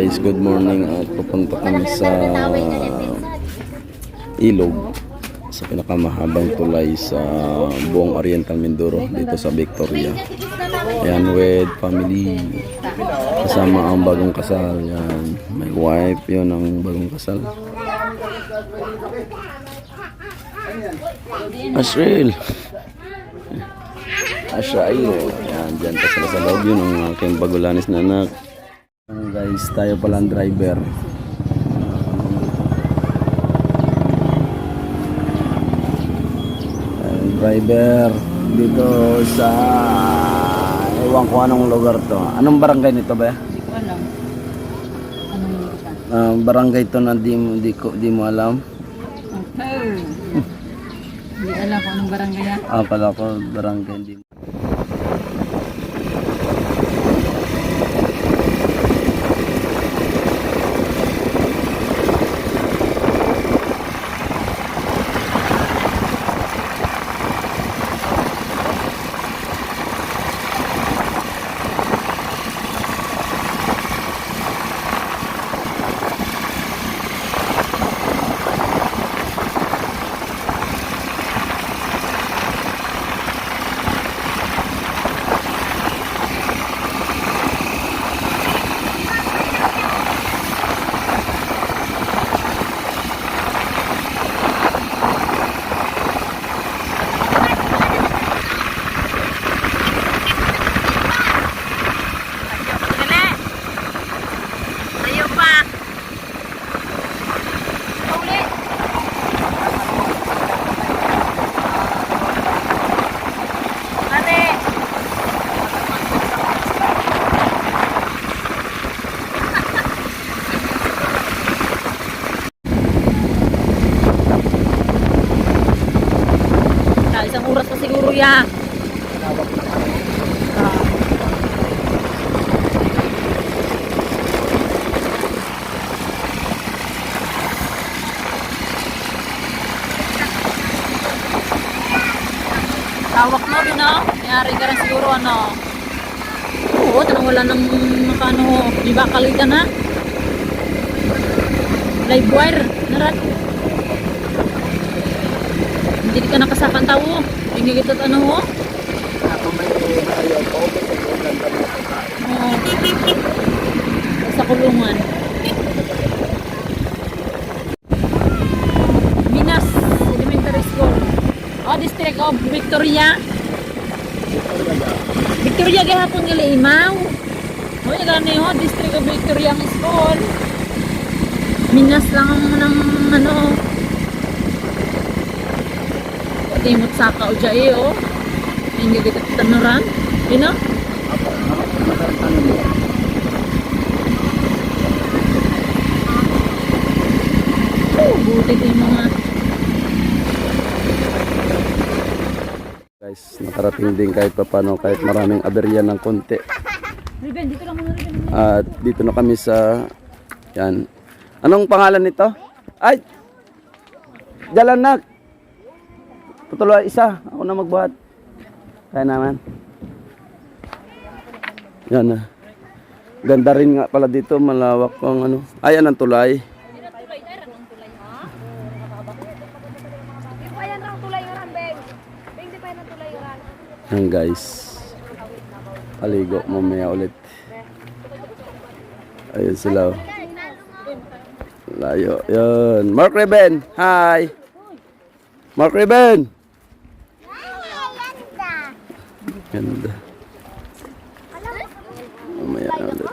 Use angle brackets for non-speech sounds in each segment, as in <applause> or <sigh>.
guys, good morning at pupunta kami sa Ilog sa pinakamahabang tulay sa buong Oriental Mindoro dito sa Victoria. Ayan with family kasama ang bagong kasal. Yan, may wife yun ang bagong kasal. Asril. Asrail. Yan, dyan pa sila sa loob yun ang aking bagulanis na anak. Ayan, guys, tayo pala ang driver. Ayan, driver dito sa ewan ko anong lugar to. Anong barangay nito ba? Hindi ko alam. Anong? Ah, barangay to na di, mo- di, ko, di mo alam. Okay. Hindi alam kung anong barangay yan. Ah, pala ko barangay di mo. Ayaw pa. Uli. Ate. Ah, isang oras pa siguro ya. Ah. Tawak mo, Nangyari ka rin siguro, ano? Oo, tanong wala nang nakano, di ba kalita na? Live wire, narat. Hindi ka nakasakan tao. Hindi kita ano ho. Oo. Sa kulungan. Minas Elementary School. Oh, District of Victoria. Victoria gihapon limaw. Oh, yung gani ho, District of Victoria ang school. Minas lang ang ng ano. Timot saka o jay oh. Hindi kita tanuran. You know? Oh, buti din mga Guys, nakarating din kahit papano kahit maraming aberya ng konti. At dito na kami sa yan. Anong pangalan nito? Ay! Jalan na. Tutuloy isa. Ako na magbuhat. Kaya naman. Yan na. Ganda rin nga pala dito. Malawak pang ano. Ay, yan ang tulay. Di pa yan ang tulay oran, Beng. Beng, di pa yan ang tulay oran. Yan guys. Paligo mamaya ulit. Ayun sila. oh. Layo. Yun. Mark Reben. Hi. Mark Reben. Ganda. Mamaya na ulit.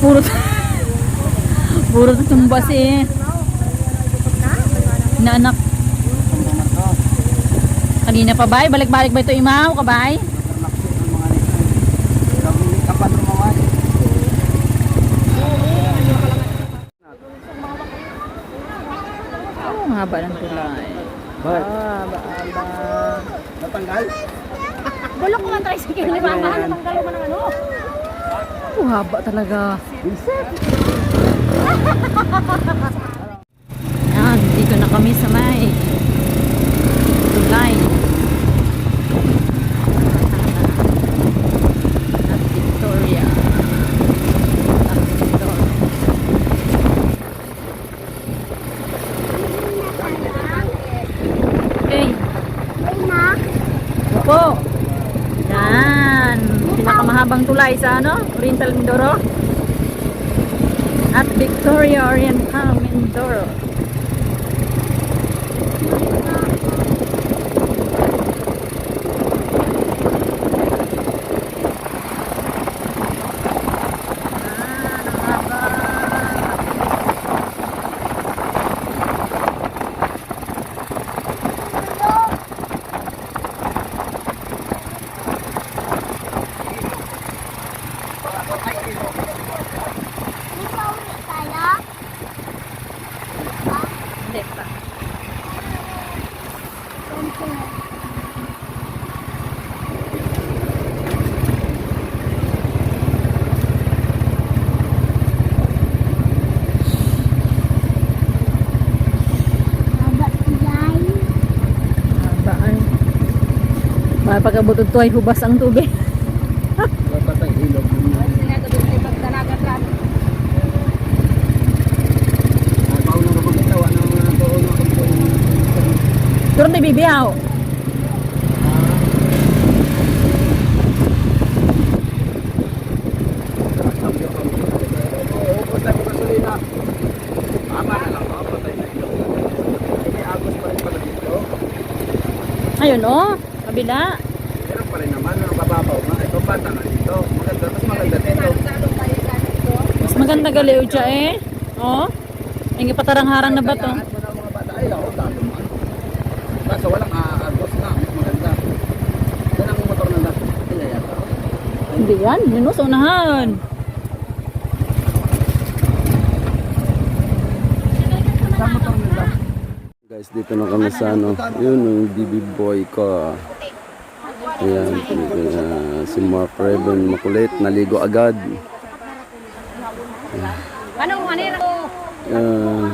Puro <laughs> Puro tumba si na anak. Kanina pa bay, balik-balik ba ito imaw, kabay? Oh, ang haba ng tulay. Haba, haba. Natanggal? Bulok ko ang tricycle ni Mama. Natanggal mo ng ano. Oh, haba talaga. Yan, dito na kami sa may tulay. Opo. Yan. Pinakamahabang tulay sa ano? Oriental Mindoro. At Victoria Oriental Mindoro. Mapagabutod to ay hubas ang tubig. Turun di bibiyaw. Ayun oh, kabila. Meron pa rin naman, ang bababaw bata nga dito. Maganda, mas maganda dito. Mas maganda galiw siya eh. Oh. Yung patarang-harang na ba to? Lahat mo na mga bata, ay ako, dami mo. Kaso walang aagos na, mas maganda. Yan ang motor na lahat. Hindi yan, yun oh, sa unahan. Guys, dito na kami sa ano, yun yung BB boy ko. Ayan, uh, si Mark Raven makulit, naligo agad. Ano, manira ko? Uh,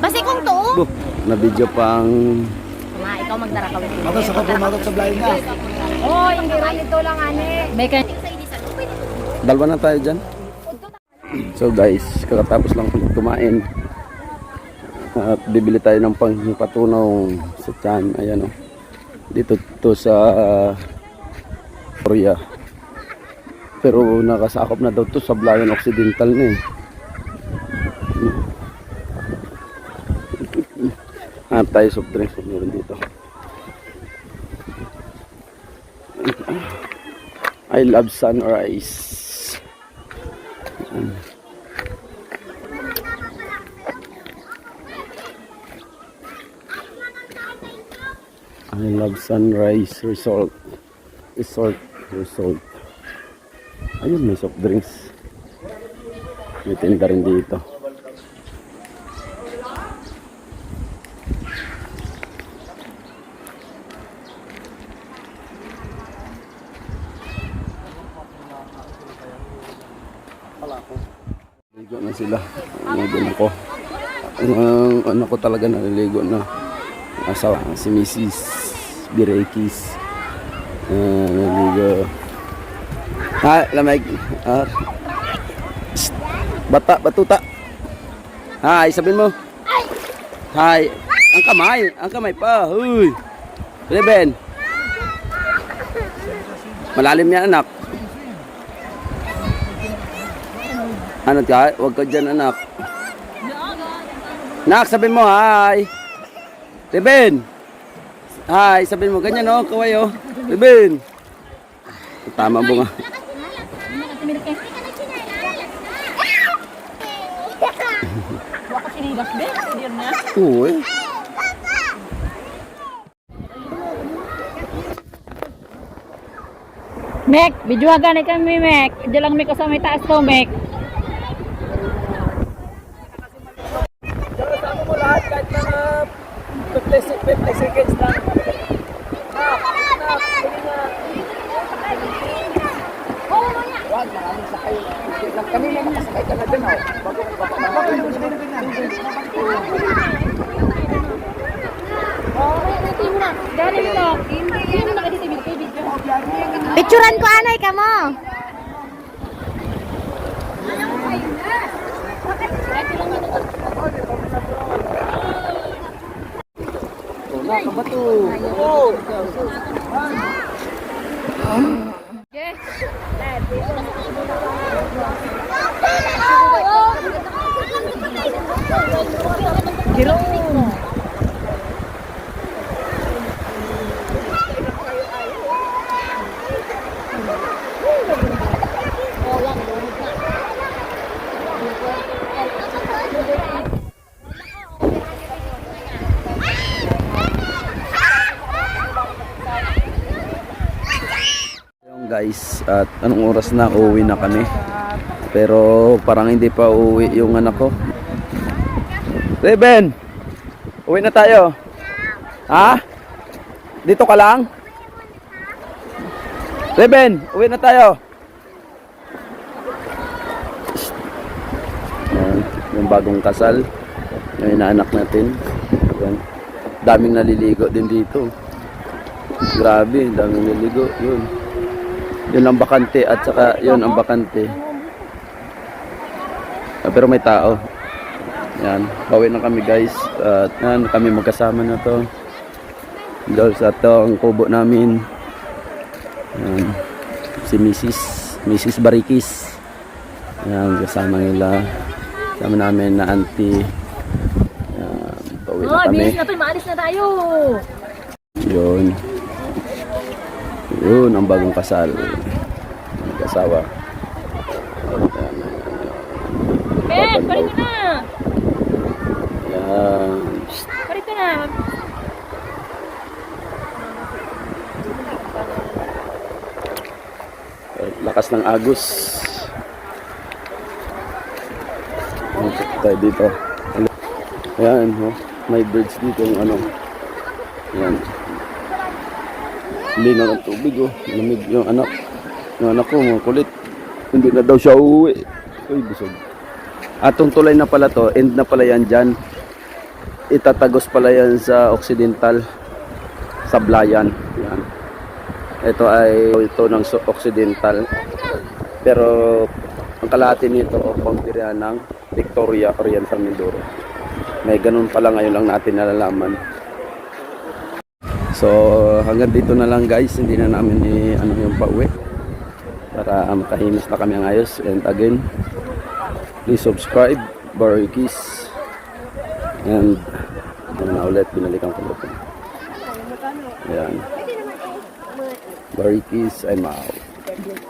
Basi kong to. buh, na video pang Ma, ikaw magdara ka. Matos ako pumatot sa blind na. Oh, hindi rin ito lang, ane. May kan dalawa na tayo dyan. So guys, kakatapos lang kumain. At bibili tayo ng pangpatunaw sa tiyan. Ayan o. Dito to sa Korea. Pero nakasakop na daw to sa Blayan Occidental na eh. Hanap tayo soft drinks meron dito. I love sunrise. Love sunrise resort. Resort. Resort. Ayun, may soft drinks. May tinda rin dito. Ligo na sila. Ang din ako. Ang ano ko talaga naliligo na. Asawa, si Mrs. Birekis. Uh, naliligo. Ha, lamig. Ah. Shh. Bata, batuta. Hi, sabihin mo. Hi. Ang kamay. Ang kamay pa. Huy. Reben. Malalim yan, anak. Ano ka? Huwag ka dyan, anak. Nak, sabihin mo, hi. Reben. Hi, sabihin mo, ganyan, oh, kaway, oh. Reben. Tama mo nga. Uy. Mek, bijuagan ni kami Mek. Diyan lang may kasama may taas to Mek. Sama mo lahat kahit mga 50, 50 seconds lang. Wag, maraming sakay. Nakasakay ka na din, oh. Bago mo. Picturean ko anay ka mo. Wala ka ba to? Oo. Yung guys, at anong oras na uuwi na kami. Pero parang hindi pa uuwi yung anak ko. Reben! Uwi na tayo. Ha? Dito ka lang? Reben, uwi na tayo. Yan, yung bagong kasal. Yung inaanak natin. Yan. Daming naliligo din dito. Grabe, daming naliligo. Yun. Yun ang bakante at saka yun ang bakante. Ah, pero may tao. Yan, bawi na kami guys. At yan, kami magkasama na to. Dahil sa to ang kubo namin. Yan, si Mrs. Mrs. Barikis. Yan, kasama nila. Kasama namin na auntie. Yan, bawi na Oh, kami. bilis na to, maalis na tayo. Yun. Yun ang bagong kasal. Mag-asawa. Ben, parito na. Yan. Parito na. Lakas ng agos. Dito tayo dito. Ayan, oh. may birds dito yung ano. Ayan. Linaw ng tubig, oh. Lamig yung anak. Yung anak ko, mga kulit. Hindi na daw siya uuwi. Uy, busog. Atong tulay na pala to, end na pala yan dyan. Itatagos pala yan sa Occidental. Sa Blayan. Yan. Ito ay ito ng Occidental. Pero ang kalahati nito o pampirihan ng Victoria Oriental Mindoro. May ganun pala ngayon lang natin nalalaman. So hanggang dito na lang guys, hindi na namin i ano yung pauwi. Para uh, makahimas na kami ang ayos. And again please subscribe Barikis and ano na ulit binalikan ko ulit ayan. Barikis I'm out